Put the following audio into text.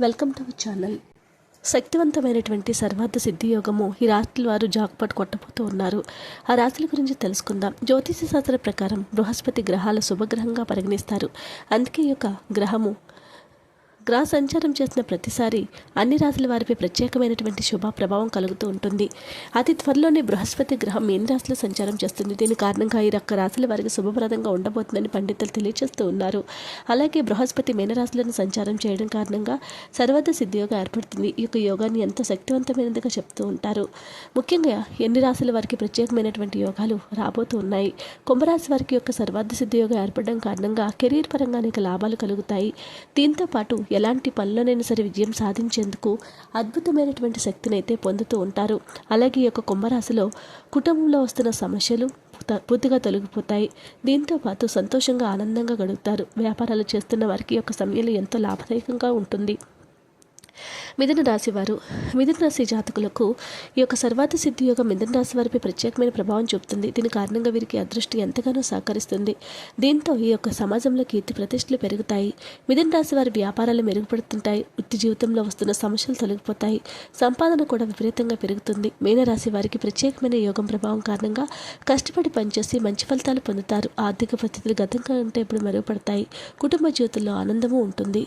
Welcome to our channel. శక్తివంతమైనటువంటి సర్వార్థ సిద్ధి యోగము ఈ రాత్రి వారు జాక్పాట్ కొట్టబోతూ ఉన్నారు. ఆ రాత్రుల గురించి తెలుసుకుందాం. జ్యోతిష శాస్త్ర ప్రకారం బృహస్పతి గ్రహాల శుభగ్రహంగా పరిగణిస్తారు. అందుకే ఈ యొక్క గ్రహము గ్రహ సంచారం చేసిన ప్రతిసారి అన్ని రాశుల వారిపై ప్రత్యేకమైనటువంటి శుభ ప్రభావం కలుగుతూ ఉంటుంది. అతి త్వరలోనే బృహస్పతి గ్రహం మీన రాశిలో సంచారం చేస్తుంది? దీని కారణంగా ఈ రక్క రాశుల వారికి శుభప్రదంగా ఉండబోతుందని పండితులు తెలియజేస్తూ ఉన్నారు. అలాగే బృహస్పతి మీనరాశులను సంచారం చేయడం కారణంగా సర్వత సిద్ధియోగం ఏర్పడుతుంది. ఈ యొక్క యోగాన్ని ఎంతో శక్తివంతమైనదిగా చెప్తూ ఉంటారు. ముఖ్యంగా ఎన్ని రాశుల వారికి ప్రత్యేకమైనటువంటి యోగాలు రాబోతూ ఉన్నాయి? కుంభరాశి వారికి యొక్క సర్వార్థ సిద్ధియోగం ఏర్పడడం కారణంగా కెరీర్ పరంగా అనేక లాభాలు కలుగుతాయి. దీంతో పాటు ఎలాంటి పనులనైనా సరే విజయం సాధించేందుకు అద్భుతమైనటువంటి శక్తిని అయితే పొందుతూ ఉంటారు. అలాగే ఈ యొక్క కుంభరాశిలో కుటుంబంలో వస్తున్న సమస్యలు త- పూర్తిగా తొలగిపోతాయి. దీంతో పాటు సంతోషంగా ఆనందంగా గడుపుతారు. వ్యాపారాలు చేస్తున్న వారికి యొక్క సమయంలో ఎంతో లాభదాయకంగా ఉంటుంది. మిథున రాశి వారు మిథున రాశి జాతకులకు ఈ యొక్క సర్వాత సిద్ధి యోగం మిథున రాశి వారిపై ప్రత్యేకమైన ప్రభావం చూపుతుంది. దీని కారణంగా వీరికి అదృష్టి ఎంతగానో సహకరిస్తుంది. దీంతో ఈ యొక్క సమాజంలో కీర్తి ప్రతిష్టలు పెరుగుతాయి. మిథున రాశి వారి వ్యాపారాలు మెరుగుపడుతుంటాయి. వృత్తి జీవితంలో వస్తున్న సమస్యలు తొలగిపోతాయి. సంపాదన కూడా విపరీతంగా పెరుగుతుంది. మీనరాశి వారికి ప్రత్యేకమైన యోగం ప్రభావం కారణంగా కష్టపడి పనిచేసి మంచి ఫలితాలు పొందుతారు. ఆర్థిక పరిస్థితులు గతంగా కంటే ఇప్పుడు మెరుగుపడతాయి. కుటుంబ జీవితంలో ఆనందము ఉంటుంది.